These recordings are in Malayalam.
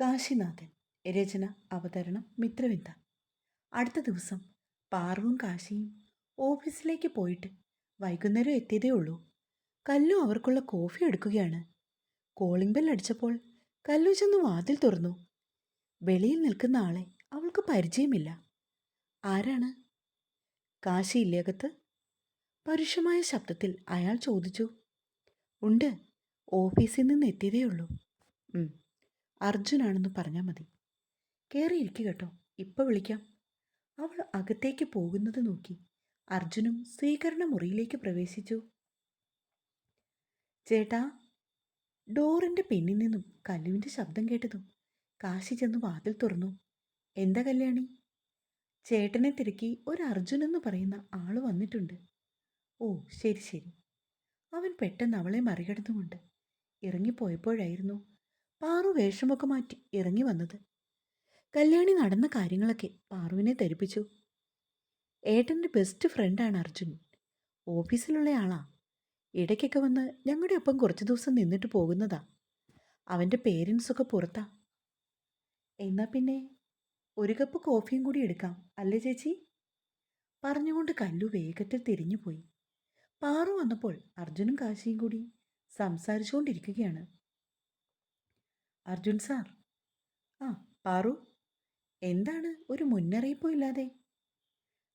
കാശിനാഥൻ രചന അവതരണം മിത്രവിന്ദ. അടുത്ത ദിവസം പാർവും കാശിയും ഓഫീസിലേക്ക് പോയിട്ട് വൈകുന്നേരം എത്തിയതേ ഉള്ളൂ. കല്ലു അവർക്കുള്ള കോഫി എടുക്കുകയാണ്. കോളിംഗ് ബെൽ അടിച്ചപ്പോൾ കല്ലു ചെന്ന് വാതിൽ തുറന്നു. വെളിയിൽ നിൽക്കുന്ന ആളെ അവൾക്ക് പരിചയമില്ല. ആരാണ്? കാശി ഇല്ലേകത്ത് പരുഷമായ ശബ്ദത്തിൽ അയാൾ ചോദിച്ചു. ഉണ്ട് ഓഫീസിൽ നിന്ന് എത്തിയതേ ഉള്ളൂ. "ഉം, അർജുനാണെന്ന് പറഞ്ഞാൽ മതി. കയറിയിരിക്കുക കേട്ടോ. ഇപ്പം വിളിക്കാം. അവൾ അകത്തേക്ക് പോകുന്നത് നോക്കി. അർജുനും സ്വീകരണ മുറിയിലേക്ക് പ്രവേശിച്ചു. ചേട്ടാ ഡോറിന്റെ പിന്നിൽ നിന്നും കല്ലുവിന്റെ ശബ്ദം കേട്ടതും കാശി ചെന്ന് വാതിൽ തുറന്നു. എന്താ കല്യാണി? ചേട്ടനെ തിരക്കി ഒരു അർജുൻ എന്ന് പറയുന്ന ആൾ വന്നിട്ടുണ്ട്. ഓ ശരി ശരി. അവൻ പെട്ടെന്ന് അവളെ മറികടന്നുകൊണ്ട് ഇറങ്ങിപ്പോയപ്പോഴായിരുന്നു പാറു വേഷമൊക്കെ മാറ്റി ഇറങ്ങി വന്നത്. കല്യാണി നടന്ന കാര്യങ്ങളൊക്കെ പാറുവിനെ ധരിപ്പിച്ചു. ഏട്ടന്റെ ബെസ്റ്റ് ഫ്രണ്ടാണ് അർജുൻ. ഓഫീസിലുള്ള ആളാ ഇടയ്ക്കൊക്കെ വന്ന് ഞങ്ങളുടെ ഒപ്പം കുറച്ച് ദിവസം നിന്നിട്ട് പോകുന്നതാ. അവന്റെ പേരൻസൊക്കെ പുറത്താ. എന്നാ പിന്നെ? ഒരു കപ്പ് കോഫിയും കൂടി എടുക്കാം അല്ലേ ചേച്ചി? പറഞ്ഞുകൊണ്ട് കല്ലു വേഗത്തിൽ തിരിഞ്ഞുപോയി. പാറു വന്നപ്പോൾ അർജുനും കാശിയും കൂടി സംസാരിച്ചുകൊണ്ടിരിക്കുകയാണ്. അർജുൻ സാർ. ആ പാറു. എന്താണ്? ഒരു മുന്നറിയിപ്പും ഇല്ലാതെ.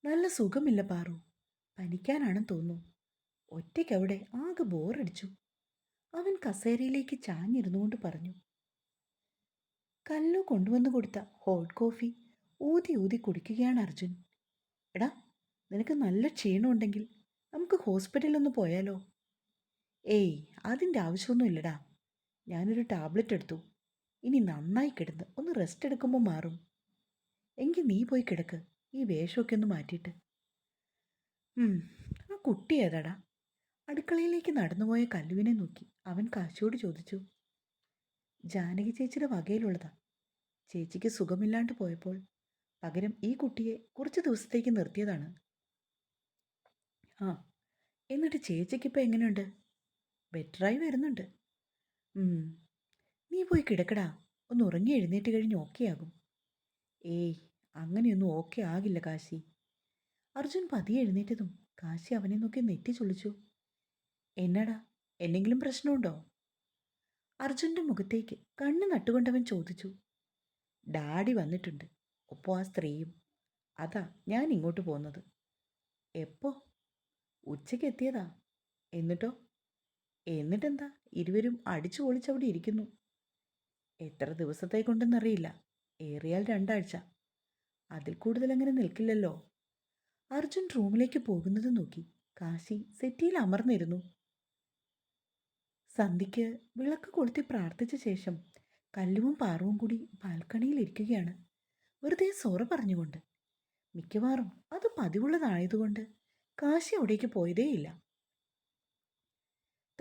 നല്ല സുഖമില്ല പാറു. പനിക്കാനാണെന്ന് തോന്നുന്നു. ഒറ്റയ്ക്കവിടെ ആകെ ബോറടിച്ചു. അവൻ കസേരയിലേക്ക് ചാഞ്ഞിരുന്നുകൊണ്ട് പറഞ്ഞു. കല്ലു കൊണ്ടുവന്നു കൊടുത്ത ഹോട്ട് കോഫി ഊതി ഊതി കുടിക്കുകയാണ് അർജുൻ. എടാ നിനക്ക് നല്ല ക്ഷീണമുണ്ടെങ്കിൽ നമുക്ക് ഹോസ്പിറ്റലൊന്ന് പോയാലോ? ഏയ് അതിന്റെ ആവശ്യമൊന്നുമില്ലടാ. ഞാനൊരു ടാബ്ലറ്റ് എടുത്തു. ഇനി നന്നായി കിടന്ന് ഒന്ന് റെസ്റ്റ് എടുക്കുമ്പോൾ മാറും. എങ്കിൽ നീ പോയി കിടക്ക്. ഈ വേഷമൊക്കെ ഒന്ന് മാറ്റിയിട്ട്. ആ കുട്ടി ഏതാടാ? അടുക്കളയിലേക്ക് നടന്നുപോയ കല്ലുവിനെ നോക്കി. അവൻ കാശിയോട് ചോദിച്ചു. ജാനകി ചേച്ചിയുടെ വകയിലുള്ളതാ. ചേച്ചിക്ക് സുഖമില്ലാണ്ട് പോയപ്പോൾ പകരം ഈ കുട്ടിയെ കുറച്ച് ദിവസത്തേക്ക് നിർത്തിയതാണ്. ആ എന്നിട്ട് ചേച്ചിക്കിപ്പോൾ എങ്ങനെയുണ്ട്? ബെറ്ററായി വരുന്നുണ്ട്. നീ പോയി കിടക്കടാ. ഒന്ന് ഉറങ്ങി എഴുന്നേറ്റ് കഴിഞ്ഞ് ഓക്കെ ആകും. ഏയ് അങ്ങനെയൊന്നും ഓക്കെ ആകില്ല കാശി. അർജുൻ പതിയെ എഴുന്നേറ്റതും കാശി അവനെ നോക്കി നെറ്റി ചൊളിച്ചു എന്നടാ എന്തെങ്കിലും പ്രശ്നമുണ്ടോ? അർജുന്റെ മുഖത്തേക്ക് കണ്ണ് നട്ടുകൊണ്ടവൻ ചോദിച്ചു. ഡാഡി വന്നിട്ടുണ്ട്. ഒപ്പം ആ സ്ത്രീയും. അതാ ഞാൻ ഇങ്ങോട്ട് പോകുന്നത്. എപ്പോ? ഉച്ചയ്ക്ക് എത്തിയതാ. എന്നിട്ടോ? എന്നിട്ടെന്താ? ഇരുവരും അടിച്ചു പൊളിച്ചവിടെ ഇരിക്കുന്നു. എത്ര ദിവസത്തേക്കുണ്ടെന്നറിയില്ല ഏറിയാൽ രണ്ടാഴ്ച. അതിൽ കൂടുതൽ അങ്ങനെ നിൽക്കില്ലല്ലോ. അർജുൻ റൂമിലേക്ക് പോകുന്നത് നോക്കി. കാശി സെറ്റിയിൽ അമർന്നിരുന്നു. സന്ധിക്ക് വിളക്ക് കൊളുത്തി പ്രാർത്ഥിച്ച ശേഷം കല്ലുവും പാറവും കൂടി ബാൽക്കണിയിൽ ഇരിക്കുകയാണ്. വെറുതെ സോറ പറഞ്ഞുകൊണ്ട്. മിക്കവാറും അത് പതിവുള്ളതായതുകൊണ്ട് കാശി അവിടേക്ക് പോയതേയില്ല.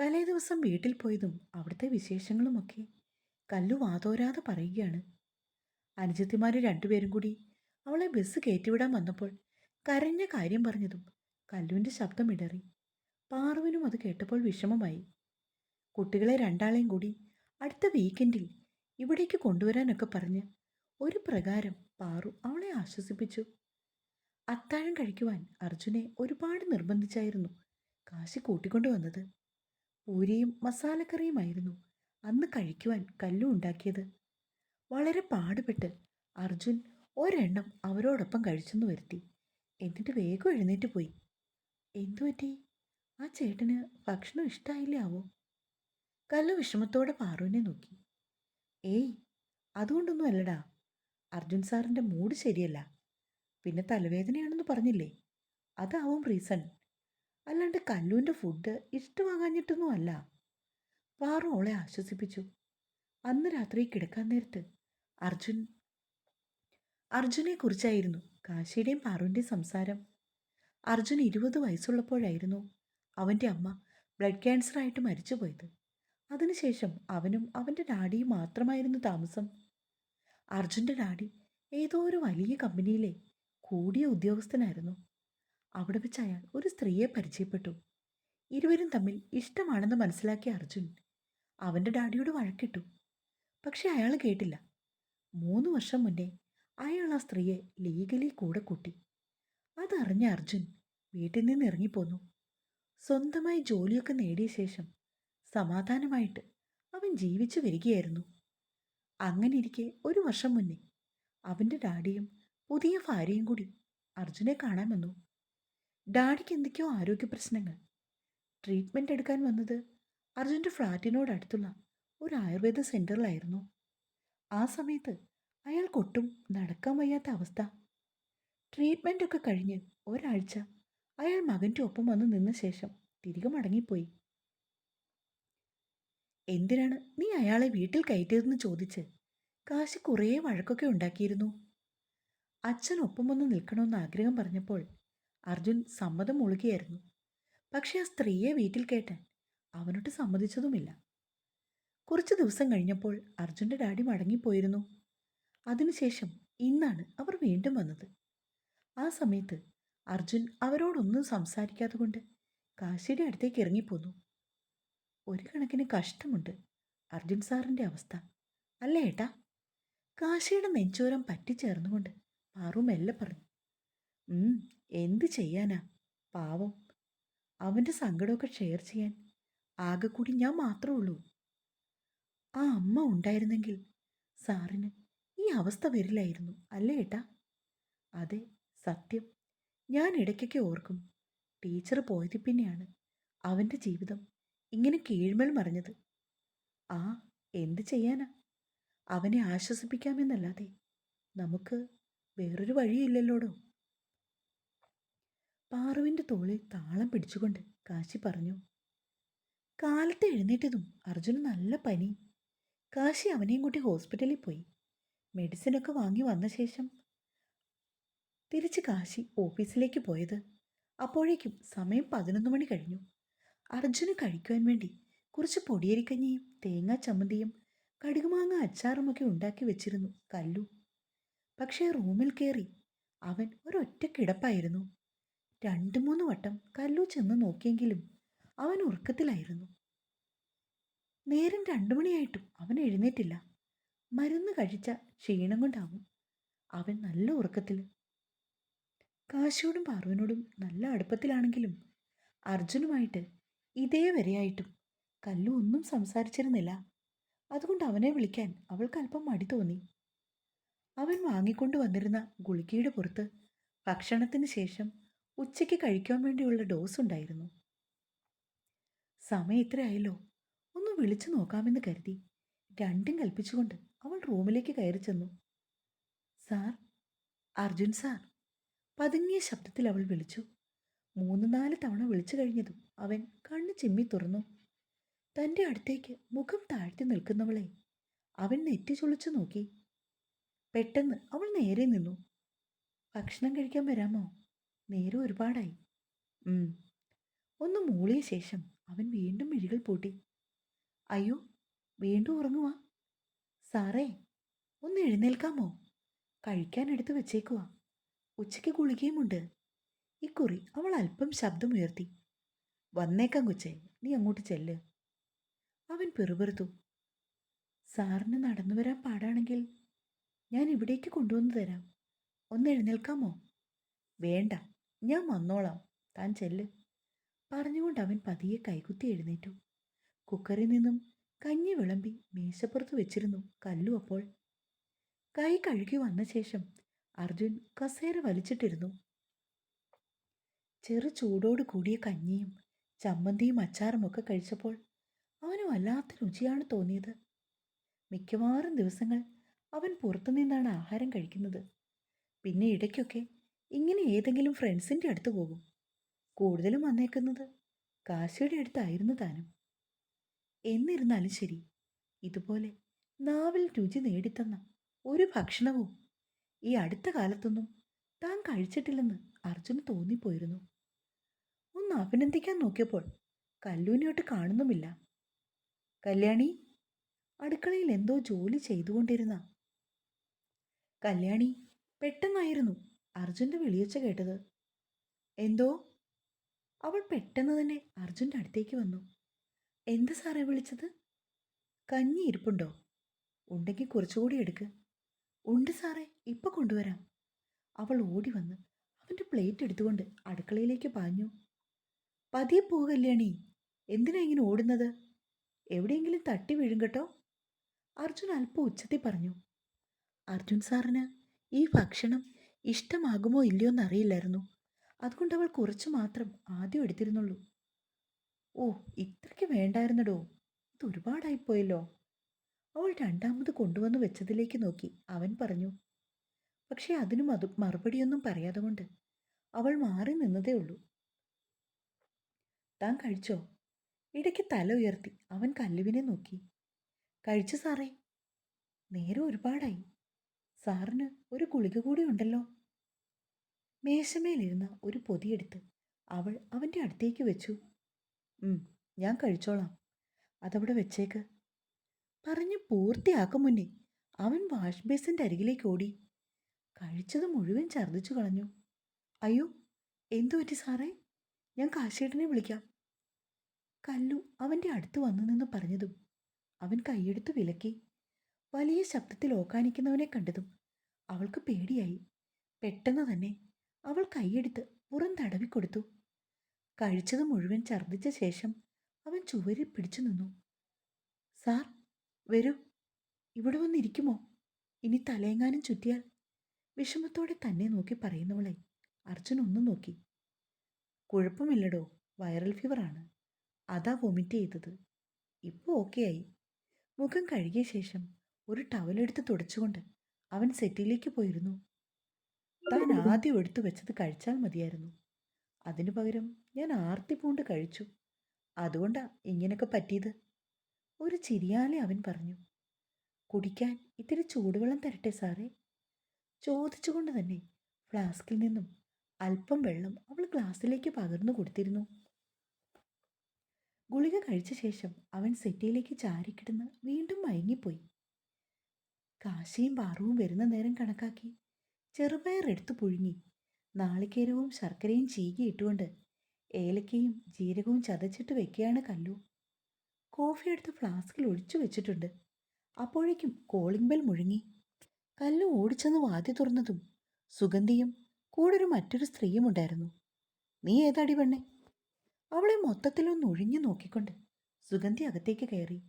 തലേ ദിവസം വീട്ടിൽ പോയതും അവിടുത്തെ വിശേഷങ്ങളുമൊക്കെ കല്ലു വാതോരാതെ പറയുകയാണ്. അനുജത്തിമാർ രണ്ടുപേരും കൂടി അവളെ ബസ് കയറ്റിവിടാൻ വന്നപ്പോൾ കരഞ്ഞ കാര്യം പറഞ്ഞതും കല്ലുവിന്റെ ശബ്ദം ഇടറി. പാറുവിനും അത് കേട്ടപ്പോൾ വിഷമമായി. കുട്ടികളെ രണ്ടാളെയും കൂടി അടുത്ത വീക്കെൻഡിൽ ഇവിടേക്ക് കൊണ്ടുവരാനൊക്കെ പറഞ്ഞ് ഒരു പ്രകാരം പാറു അവളെ ആശ്വസിപ്പിച്ചു. അത്താഴം കഴിക്കുവാൻ അർജുനെ ഒരുപാട് നിർബന്ധിച്ചായിരുന്നു കാശി കൂട്ടിക്കൊണ്ടു വന്നത്. പൂരിയും മസാലക്കറിയുമായിരുന്നു. അന്ന് കഴിക്കുവാൻ കല്ലു ഉണ്ടാക്കിയത്. വളരെ പാടുപെട്ട് അർജുൻ ഒരെണ്ണം അവരോടൊപ്പം കഴിച്ചെന്ന് വരുത്തി. എന്നിട്ട് വേഗം എഴുന്നേറ്റ് പോയി. എന്തു പറ്റി? ആ ചേട്ടന് ഭക്ഷണം ഇഷ്ടമായില്ലാവോ കല്ലു വിഷമത്തോടെ പാറുവിനെ നോക്കി. ഏയ് അതുകൊണ്ടൊന്നും അല്ലടാ. അർജുൻ സാറിന്റെ മൂഡ് ശരിയല്ല. പിന്നെ തലവേദനയാണെന്ന് പറഞ്ഞില്ലേ? അതാവും റീസൺ. അല്ലാണ്ട് കല്ലുവിന്റെ ഫുഡ് ഇഷ്ടമാകാഞ്ഞിട്ടൊന്നും അല്ല. പാറു അവളെ ആശ്വസിപ്പിച്ചു. അന്ന് രാത്രി കിടക്കാൻ നേരത്ത് അർജുൻ അർജുനെ കുറിച്ചായിരുന്നു കാശിയുടെയും പാറുവിന്റെയും സംസാരം. അർജുൻ ഇരുപത് വയസ്സുള്ളപ്പോഴായിരുന്നു അവന്റെ അമ്മ ബ്ലഡ് ക്യാൻസറായിട്ട് മരിച്ചുപോയത്. അതിനുശേഷം അവനും അവന്റെ ഡാഡിയും മാത്രമായിരുന്നു താമസം. അർജുന്റെ ഡാഡി ഏതോ ഒരു വലിയ കമ്പനിയിലെ കൂടിയ ഉദ്യോഗസ്ഥനായിരുന്നു. അവിടെ വെച്ച് അയാൾ ഒരു സ്ത്രീയെ പരിചയപ്പെട്ടു. ഇരുവരും തമ്മിൽ ഇഷ്ടമാണെന്ന് മനസ്സിലാക്കിയ അർജുൻ അവന്റെ ഡാഡിയോട് വഴക്കിട്ടു. പക്ഷെ അയാൾ കേട്ടില്ല. മൂന്ന് വർഷം മുന്നേ അയാൾ ആ സ്ത്രീയെ ലീഗലി കൂടെ കൂട്ടി. അതറിഞ്ഞ അർജുൻ വീട്ടിൽ നിന്ന് ഇറങ്ങിപ്പോന്നു. സ്വന്തമായി ജോലിയൊക്കെ നേടിയ ശേഷം സമാധാനമായിട്ട് അവൻ ജീവിച്ചു വരികയായിരുന്നു. അങ്ങനെ ഇരിക്കെ ഒരു വർഷം മുന്നേ അവന്റെ ഡാഡിയും പുതിയ ഭാര്യയും കൂടി അർജുനെ കാണാൻ വന്നു. ഡാഡിക്ക് എന്തൊക്കെയോ ആരോഗ്യ പ്രശ്നങ്ങൾ. ട്രീറ്റ്മെന്റ് എടുക്കാൻ വന്നത് അർജുന്റെ ഫ്ലാറ്റിനോട് അടുത്തുള്ള ഒരു ആയുർവേദ സെന്ററിലായിരുന്നു ആ സമയത്ത് അയാൾക്കൊട്ടും നടക്കാൻ വയ്യാത്ത അവസ്ഥ. ട്രീറ്റ്മെന്റ് ഒക്കെ കഴിഞ്ഞ് ഒരാഴ്ച അയാൾ മകന്റെ ഒപ്പം വന്ന് നിന്ന ശേഷം തിരികെ മടങ്ങിപ്പോയി. എന്തിനാണ് നീ അയാളെ വീട്ടിൽ കയറ്റിയതെന്ന് ചോദിച്ച് കാശി കുറേ വഴക്കൊക്കെ ഉണ്ടാക്കിയിരുന്നു? അച്ഛൻ ഒപ്പം വന്ന് നിൽക്കണമെന്ന് ആഗ്രഹം പറഞ്ഞപ്പോൾ അർജുൻ സമ്മതം മുളുകയായിരുന്നു. പക്ഷേ ആ സ്ത്രീയെ വീട്ടിൽ കയറ്റാൻ അവനോട്ട് സമ്മതിച്ചതുമില്ല. കുറച്ച് ദിവസം കഴിഞ്ഞപ്പോൾ അർജുന്റെ ഡാഡി മടങ്ങിപ്പോയിരുന്നു. അതിനുശേഷം ഇന്നാണ് അവർ വീണ്ടും വന്നത്. ആ സമയത്ത് അർജുൻ അവരോടൊന്നും സംസാരിക്കാതെ കൊണ്ട് കാശിയുടെ അടുത്തേക്ക് ഇറങ്ങിപ്പോന്നു. ഒരു കണക്കിന് കഷ്ടമുണ്ട് അർജുൻ സാറിന്റെ അവസ്ഥ. അല്ലേ ഏട്ടാ? കാശിയുടെ നെഞ്ചോരം പറ്റിച്ചേർന്നുകൊണ്ട് പാറു മെല്ലെ പറഞ്ഞു. എന്ത് ചെയ്യാനാ? പാവം. അവന്റെ സങ്കടമൊക്കെ ഷെയർ ചെയ്യാൻ ആകെ കൂടി ഞാൻ മാത്രമേ ഉള്ളൂ. ആ അമ്മ ഉണ്ടായിരുന്നെങ്കിൽ സാറിന് ഈ അവസ്ഥ വരില്ലായിരുന്നു അല്ലേ ഏട്ടാ? അതെ സത്യം. ഞാൻ ഇടയ്ക്കൊക്കെ ഓർക്കും ടീച്ചർ പോയതിൽ പിന്നെയാണ് അവന്റെ ജീവിതം ഇങ്ങനെ കീഴ്മേൽ മറിഞ്ഞത്. ആ എന്ത് ചെയ്യാനാ? അവനെ ആശ്വസിപ്പിക്കാമെന്നല്ലാതെ നമുക്ക് വേറൊരു വഴിയില്ലല്ലോടോ? പാറുവിന്റെ തോളിൽ താളം പിടിച്ചുകൊണ്ട് കാശി പറഞ്ഞു കാലത്ത് എഴുന്നേറ്റതും അർജുന് നല്ല പനി. കാശി അവനെയും കൂട്ടി ഹോസ്പിറ്റലിൽ പോയി. മെഡിസിനൊക്കെ വാങ്ങി വന്ന ശേഷം തിരിച്ച് കാശി ഓഫീസിലേക്ക് പോയത്. അപ്പോഴേക്കും സമയം പതിനൊന്ന് മണി കഴിഞ്ഞു. അർജുന് കഴിക്കുവാൻ വേണ്ടി കുറച്ച് പൊടിയരിക്കഞ്ഞിയും തേങ്ങാ ചമ്മന്തിയും കടുകുമാങ്ങ അച്ചാറുമൊക്കെ ഉണ്ടാക്കി വെച്ചിരുന്നു കല്ലു. പക്ഷേ റൂമിൽ കയറി അവൻ ഒരൊറ്റ കിടപ്പായിരുന്നു. രണ്ട് മൂന്ന് വട്ടം കല്ലു ചെന്ന് നോക്കിയെങ്കിലും അവൻ ഉറക്കത്തിലായിരുന്നു. നേരം രണ്ടു മണിയായിട്ടും അവൻ എഴുന്നേറ്റില്ല. മരുന്ന് കഴിച്ച ക്ഷീണം കൊണ്ടാവും അവൻ നല്ല ഉറക്കത്തിൽ. കാശിയോടും പാർവനോടും നല്ല അടുപ്പത്തിലാണെങ്കിലും അർജുനുമായിട്ട് ഇതേ വരെയായിട്ടും കല്ലു ഒന്നും സംസാരിച്ചിരുന്നില്ല. അതുകൊണ്ട് അവനെ വിളിക്കാൻ അവൾക്ക് അല്പം മടി തോന്നി. അവൻ വാങ്ങിക്കൊണ്ടു വന്നിരുന്ന ഗുളികയുടെ പുറത്ത് ഭക്ഷണത്തിന് ശേഷം ഉച്ചയ്ക്ക് കഴിക്കാൻ വേണ്ടിയുള്ള ഡോസ് ഉണ്ടായിരുന്നു. സമയം ഇത്രയായല്ലോ. ഒന്ന് വിളിച്ചു നോക്കാമെന്ന് കരുതി. രണ്ടും കൽപ്പിച്ചുകൊണ്ട് അവൾ റൂമിലേക്ക് കയറി ചെന്നു. സാർ അർജുൻ സാർ പതുങ്ങിയ ശബ്ദത്തിൽ അവൾ വിളിച്ചു. മൂന്ന് നാല് തവണ വിളിച്ചു കഴിഞ്ഞതും അവൻ കണ്ണ് ചിമ്മി തുറന്നു. തന്റെ അടുത്തേക്ക് മുഖം താഴ്ത്തി നിൽക്കുന്നവളെ അവൻ നെറ്റി ചൊളിച്ചു നോക്കി. പെട്ടെന്ന് അവൾ നേരെ നിന്നു. ഭക്ഷണം കഴിക്കാൻ വരാമോ? നേരെ ഒരുപാടായി. ഒന്ന് മൂളിയ ശേഷം അവൻ വീണ്ടും മിഴികൾ പൂട്ടി. അയ്യോ വീണ്ടും ഉറങ്ങുവാ. സാറേ ഒന്ന് എഴുന്നേൽക്കാമോ? കഴിക്കാൻ എടുത്തു വെച്ചേക്കുവാ. ഉച്ചയ്ക്ക് ഗുളികയുമുണ്ട്. ഇക്കുറി അവൾ അല്പം ശബ്ദമുയർത്തി. വന്നേക്കാം കൊച്ചേ നീ അങ്ങോട്ട് ചെല്ല്. അവൻ പിറുപിറുത്തു. സാറിന് നടന്നു വരാൻ പാടാണെങ്കിൽ ഞാൻ ഇവിടേക്ക് കൊണ്ടുവന്നു തരാം. ഒന്ന് എഴുന്നേൽക്കാമോ? വേണ്ട ഞാൻ വന്നോളാം. താൻ ചെല്ല്. പറഞ്ഞുകൊണ്ട് അവൻ പതിയെ കൈകുത്തി എഴുന്നേറ്റു. കുക്കറിൽ നിന്നും കഞ്ഞി വിളമ്പി മേശപ്പുറത്ത് വെച്ചിരുന്നു കല്ലു അപ്പോൾ. കൈ കഴുകി വന്ന ശേഷം അർജുൻ കസേര വലിച്ചിട്ടിരുന്നു. ചെറു ചൂടോട് കൂടിയ കഞ്ഞിയും ചമ്മന്തിയും അച്ചാറും ഒക്കെ കഴിച്ചപ്പോൾ അവന് വല്ലാത്ത രുചിയാണ് തോന്നിയത്. മിക്കവാറും ദിവസങ്ങൾ അവൻ പുറത്തുനിന്നാണ് ആഹാരം കഴിക്കുന്നത്. പിന്നെ ഇടയ്ക്കൊക്കെ ഇങ്ങനെ ഏതെങ്കിലും ഫ്രണ്ട്സിന്റെ അടുത്ത് പോകും. കൂടുതലും വന്നേക്കുന്നത്? കാശിയുടെ അടുത്തായിരുന്നു താനും. എന്നിരുന്നാലും ശരി ഇതുപോലെ നാവിൽ രുചി നേടിത്തന്ന ഒരു ഭക്ഷണവും ഈ അടുത്ത കാലത്തൊന്നും താൻ കഴിച്ചിട്ടില്ലെന്ന് അർജുന് തോന്നിപ്പോയിരുന്നു. ഒന്ന് അഭിനന്ദിക്കാൻ നോക്കിയപ്പോൾ കല്ലൂനിയോട്ട് കാണുന്നുമില്ല. കല്യാണി അടുക്കളയിൽ എന്തോ ജോലി ചെയ്തുകൊണ്ടിരുന്ന കല്യാണി പെട്ടെന്നായിരുന്നു അർജുന്റെ വിളിയൊച്ച കേട്ടത്. എന്തോ? അവൾ പെട്ടെന്ന് തന്നെ അർജുന്റെ അടുത്തേക്ക് വന്നു. എന്ത് സാറേ വിളിച്ചത്? കഞ്ഞി ഇരിപ്പുണ്ടോ? ഉണ്ടെങ്കിൽ കുറച്ചുകൂടി എടുക്ക്. ഉണ്ട് സാറേ ഇപ്പൊ കൊണ്ടുവരാം. അവൾ ഓടി വന്ന് അവന്റെ പ്ലേറ്റ് എടുത്തുകൊണ്ട് അടുക്കളയിലേക്ക് പാഞ്ഞു. പതിയെ പോ കല്യാണി എന്തിനാ ഇങ്ങനെ ഓടുന്നത്? എവിടെയെങ്കിലും തട്ടി വീഴും കേട്ടോ. അർജുൻ അല്പം ഉച്ചത്തിൽ പറഞ്ഞു. അർജുൻ സാറിന് ഈ ഭക്ഷണം ഇഷ്ടമാകുമോ ഇല്ലയോ എന്നറിയില്ലായിരുന്നു. അതുകൊണ്ട് അവൾ കുറച്ച് മാത്രം ആദ്യം എടുത്തിരുന്നുള്ളൂ. ഓ ഇത്രയ്ക്ക് വേണ്ടായിരുന്നടോ? ഇത് ഒരുപാടായിപ്പോയല്ലോ. അവൾ രണ്ടാമത് കൊണ്ടുവന്നു വെച്ചതിലേക്ക് നോക്കി. അവൻ പറഞ്ഞു പക്ഷേ അതിനും അത് മറുപടിയൊന്നും പറയാതെ കൊണ്ട് അവൾ മാറി നിന്നതേ ഉള്ളൂ. താൻ കഴിച്ചോ? ഇടയ്ക്ക് തല ഉയർത്തി. അവൻ കല്ലുവിനെ നോക്കി. കഴിച്ചു സാറേ. നേരെ ഒരുപാടായി. സാറിന് ഒരു ഗുളിക കൂടി ഉണ്ടല്ലോ. മേശമേലിരുന്ന ഒരു പൊതിയെടുത്ത്. അവൾ അവന്റെ അടുത്തേക്ക് വെച്ചു. ഞാൻ കഴിച്ചോളാം. അതവിടെ വെച്ചേക്ക്. പറഞ്ഞ് പൂർത്തിയാക്കും മുന്നേ അവൻ വാഷ് ബേസിന്റെ അരികിലേക്ക് ഓടി. കഴിച്ചത് മുഴുവൻ ഛർദ്ദിച്ചു കളഞ്ഞു. അയ്യോ എന്തു പറ്റി സാറേ? ഞാൻ കാശേട്ടനെ വിളിക്കാം. കല്ലു അവന്റെ അടുത്ത് വന്നു നിന്ന് പറഞ്ഞതും അവൻ കൈയെടുത്ത് വിലക്കി. വലിയ ശബ്ദത്തിൽ ഓക്കാനിക്കുന്നവനെ കണ്ടതും അവൾക്ക് പേടിയായി. പെട്ടെന്ന് തന്നെ അവൾ കൈയെടുത്ത് പുറം തടവിക്കൊടുത്തു. കഴിച്ചത് മുഴുവൻ ഛർദ്ദിച്ച ശേഷം അവൻ ചുവരിൽ പിടിച്ചു നിന്നു. സാർ വരൂ. ഇവിടെ വന്നിരിക്കുമോ? ഇനി തലയെങ്ങാനും ചുറ്റിയാൽ. വിഷമത്തോടെ തന്നെ നോക്കി പറയുന്നവളെ അർജുൻ ഒന്നും നോക്കി. കുഴപ്പമില്ലടോ വൈറൽ ഫീവറാണ് അതാ വൊമിറ്റ് ചെയ്തത്. ഇപ്പോൾ ഓക്കെ ആയി. മുഖം കഴുകിയ ശേഷം ഒരു ടവലെടുത്ത് തുടച്ചുകൊണ്ട് അവൻ സെറ്റിലേക്ക് പോയിരുന്നു. താൻ ആദ്യം എടുത്തു വെച്ചത് കഴിച്ചാൽ മതിയായിരുന്നു. അതിനു പകരം ഞാൻ ആർത്തി പൂണ്ട് കഴിച്ചു. അതുകൊണ്ടാ ഇങ്ങനൊക്കെ പറ്റിയത്. ഒരു ചിരിയാലെ അവൻ പറഞ്ഞു. കുടിക്കാൻ ഇത്തിരി ചൂടുവെള്ളം തരട്ടെ സാറേ. ചോദിച്ചുകൊണ്ട് തന്നെ ഫ്ലാസ്കിൽ നിന്നും അല്പം വെള്ളം അവൾ ഗ്ലാസ്സിലേക്ക് പകർന്നു കൊടുത്തിരുന്നു. ഗുളിക കഴിച്ച ശേഷം അവൻ സെറ്റിയിലേക്ക് ചാരിക്കിടന്ന് വീണ്ടും മയങ്ങിപ്പോയി. കാശിയും പാറുവും വരുന്ന നേരം കണക്കാക്കി ചെറുപയർ എടുത്തു പുഴുങ്ങി. നാളികേരവും ശർക്കരയും ചീകി ഇട്ടുകൊണ്ട് ഏലക്കയും ജീരകവും ചതച്ചിട്ട് വെക്കുകയാണ് കല്ലു. കോഫി എടുത്ത് ഫ്ലാസ്കിൽ ഒഴിച്ചു വെച്ചിട്ടുണ്ട്. അപ്പോഴേക്കും കോളിംഗ് ബെൽ മുഴങ്ങി. കല്ലു ഓടിച്ചെന്ന് വാതി തുറന്നതും സുഗന്ധിയും കൂടെ ഒരു മറ്റൊരു സ്ത്രീയും ഉണ്ടായിരുന്നു. നീ ഏതാടി പെണ്ണെ? അവളെ മൊത്തത്തിലൊന്ന് ഒഴിഞ്ഞു നോക്കിക്കൊണ്ട് സുഗന്ധി അകത്തേക്ക് കയറി.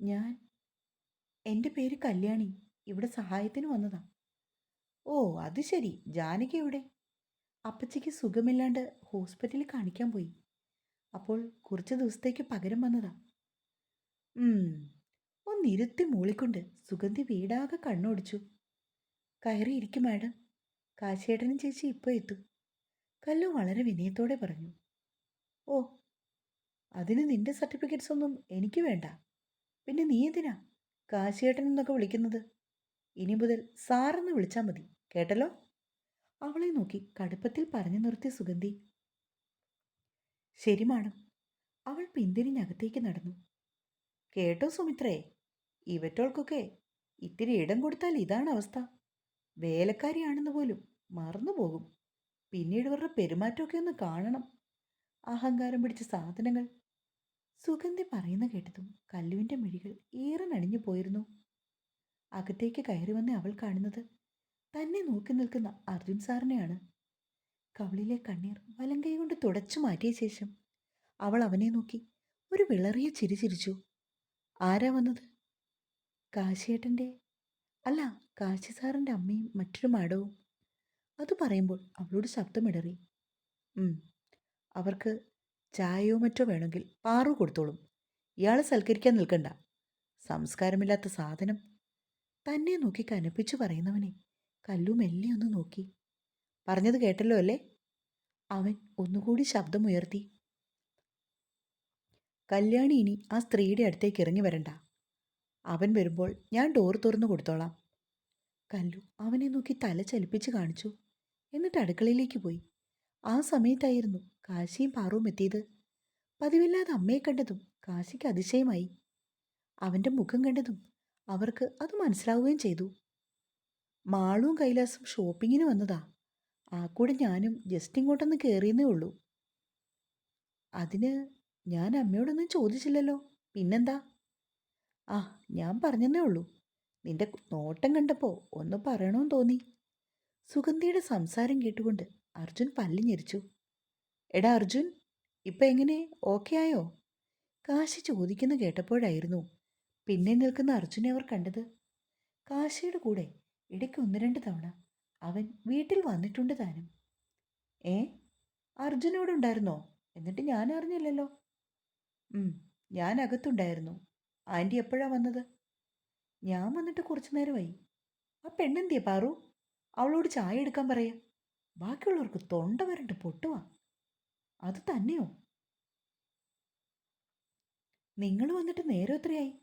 ഞാൻ എന്റെ പേര് കല്യാണി. ഇവിടെ സഹായത്തിന് വന്നതാ. ഓ അത് ശരി. ജാനകി എവിടെ? അപ്പച്ചിക്ക് സുഖമില്ലാണ്ട് ഹോസ്പിറ്റലിൽ കാണിക്കാൻ പോയി. അപ്പോൾ കുറച്ച് ദിവസത്തേക്ക് പകരം വന്നതാ. ഒന്നിരുത്തി മൂളിക്കൊണ്ട് സുഗന്ധി വീടാകെ കണ്ണോടിച്ചു. കയറിയിരിക്കും മാഡം. കാശേട്ടനും ചേച്ചി ഇപ്പോൾ എത്തും. കല്ലു വളരെ വിനയത്തോടെ പറഞ്ഞു. ഓ അതിന് നിന്റെ സർട്ടിഫിക്കറ്റ്സ് ഒന്നും എനിക്ക് വേണ്ട. പിന്നെ നീ എന്തിനാ കാശേട്ടനെന്നൊക്കെ വിളിക്കുന്നത്? ഇനി മുതൽ സാറെന്ന് വിളിച്ചാൽ മതി. കേട്ടല്ലോ? അവളെ നോക്കി കടുപ്പത്തിൽ പറഞ്ഞു നിർത്തി സുഗന്ധി. ശരി മാഡം. അവൾ പിന്തിരിഞ്ഞകത്തേക്ക് നടന്നു. കേട്ടോ സുമിത്രേ? ഇവറ്റോൾക്കൊക്കെ ഇത്തിരി ഇടം കൊടുത്താൽ ഇതാണ് അവസ്ഥ. വേലക്കാരിയാണെന്ന് പോലും മറന്നുപോകും പിന്നീട് ഇവരുടെ പെരുമാറ്റമൊക്കെ ഒന്ന് കാണണം. അഹങ്കാരം പിടിച്ച സാധനങ്ങൾ. സുഗന്ധി പറയുന്ന കേട്ടതും കല്ലുവിന്റെ മിഴികൾ ഏറെ നണിഞ്ഞു പോയിരുന്നു. അകത്തേക്ക് കയറി വന്ന് അവൾ കാണുന്നത്. തന്നെ നോക്കി നിൽക്കുന്ന അർജുൻ സാറിനെയാണ്. കവളിലെ കണ്ണീർ വലങ്കൈ കൊണ്ട് തുടച്ചു മാറ്റിയ ശേഷം അവൾ അവനെ നോക്കി ഒരു വിളറിയ ചിരി ചിരിച്ചു. ആരാ വന്നത്? കാശിയേട്ടന്റെ. അല്ല കാശി സാറിന്റെ അമ്മയും മറ്റൊരു മാഡവും. അത് പറയുമ്പോൾ അവളോട് ശബ്ദമിടറി. അവർക്ക് ചായയോ മറ്റോ വേണമെങ്കിൽ പാറു കൊടുത്തോളും. ഇയാളെ സൽക്കരിക്കാൻ നിൽക്കണ്ട. സംസ്കാരമില്ലാത്ത സാധനം തന്നെ നോക്കി കനപ്പിച്ചു പറയുന്നവനെ കല്ലു മെല്ലെ ഒന്ന് നോക്കി. പറഞ്ഞത് കേട്ടല്ലോ അല്ലേ? അവൻ ഒന്നുകൂടി ശബ്ദമുയർത്തി. കല്യാണി ഇനി ആ സ്ത്രീയുടെ അടുത്തേക്ക് ഇറങ്ങി വരണ്ട. അവൻ വരുമ്പോൾ ഞാൻ ഡോർ തുറന്നു കൊടുത്തോളാം. കല്ലു അവനെ നോക്കി തല ചലിപ്പിച്ച് കാണിച്ചു. എന്നിട്ട് അടുക്കളയിലേക്ക് പോയി. ആ സമയത്തായിരുന്നു കാശിയും പാറുവും എത്തിയത്. പതിവില്ലാതെ അമ്മയെ കണ്ടതും കാശിക്ക് അതിശയമായി. അവന്റെ മുഖം കണ്ടതും അവർക്ക് അത് മനസ്സിലാവുകയും ചെയ്തു. മാളും കൈലാസും ഷോപ്പിങ്ങിന് വന്നതാ. ആ കൂടെ ഞാനും ജസ്റ്റ് ഇങ്ങോട്ടൊന്ന് കയറിയെന്നേ ഉള്ളൂ. അതിന് ഞാൻ അമ്മയോടൊന്നും ചോദിച്ചില്ലല്ലോ. പിന്നെന്താ? ആ ഞാൻ പറഞ്ഞെന്നേ ഉള്ളൂ. നിന്റെ നോട്ടം കണ്ടപ്പോൾ ഒന്ന് പറയണമെന്ന് തോന്നി. സുഗന്ധിയുടെ സംസാരം കേട്ടുകൊണ്ട് അർജുൻ പല്ല് ഞെരിച്ചു എടാ അർജുൻ ഇപ്പം എങ്ങനെ? ഓക്കെ ആയോ? കാശി ചോദിക്കുന്നു കേട്ടപ്പോഴായിരുന്നു പിന്നെ നിൽക്കുന്ന അർജുനെ അവർ കണ്ടത്. കാശിയുടെ കൂടെ ഇടയ്ക്ക് ഒന്ന് രണ്ട് തവണ അവൻ വീട്ടിൽ വന്നിട്ടുണ്ട് താനും. ഏ? അർജുനോട് ഉണ്ടായിരുന്നോ? എന്നിട്ട് ഞാൻ അറിഞ്ഞില്ലല്ലോ. ഞാൻ അകത്തുണ്ടായിരുന്നു. ആന്റി എപ്പോഴാ വന്നത്? ഞാൻ വന്നിട്ട് കുറച്ചു നേരമായി. ആ പെണ്ണെന്തിയെ പാറു? അവളോട് ചായ എടുക്കാൻ പറയാ. ബാക്കിയുള്ളവർക്ക് തൊണ്ട വരണ്ട് പൊട്ടുവാ അത് തന്നെയോ? നിങ്ങൾ വന്നിട്ട് നേരം എത്രയായി?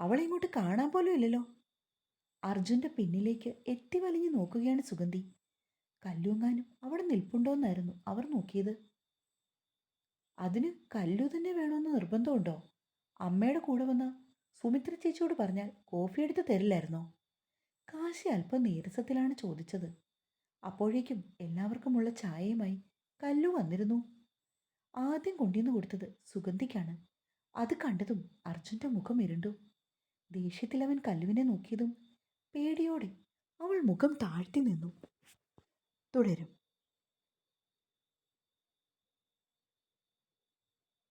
അവളെ ഇങ്ങോട്ട് കാണാൻ പോലും ഇല്ലല്ലോ. അർജുന്റെ പിന്നിലേക്ക് എത്തി വലിഞ്ഞു നോക്കുകയാണ് സുഗന്ധി. കല്ലുങ്ങാനും അവിടെ നിൽപ്പുണ്ടോന്നായിരുന്നു അവർ നോക്കിയത്. അതിന് കല്ലു തന്നെ വേണമെന്ന് നിർബന്ധമുണ്ടോ? അമ്മയുടെ കൂടെ വന്ന സുമിത്ര ചേച്ചിയോട് പറഞ്ഞാൽ കോഫി എടുത്ത് തരില്ലായിരുന്നോ? കാശി അല്പം നീരസത്തിലാണ് ചോദിച്ചത്. അപ്പോഴേക്കും എല്ലാവർക്കുമുള്ള ചായയുമായി കല്ലു വന്നിരുന്നു. ആദ്യം കൊണ്ടുവന്ന് കൊടുത്തത് സുഗന്ധിക്കാണ്. അത് കണ്ടതും അർജുന്റെ മുഖം ഇരുണ്ടു. ദേഷ്യത്തിൽ അവൻ കല്ലുവിനെ നോക്കിയതും പേടിയോടെ അവൾ മുഖം താഴ്ത്തി നിന്നു. തുടരും.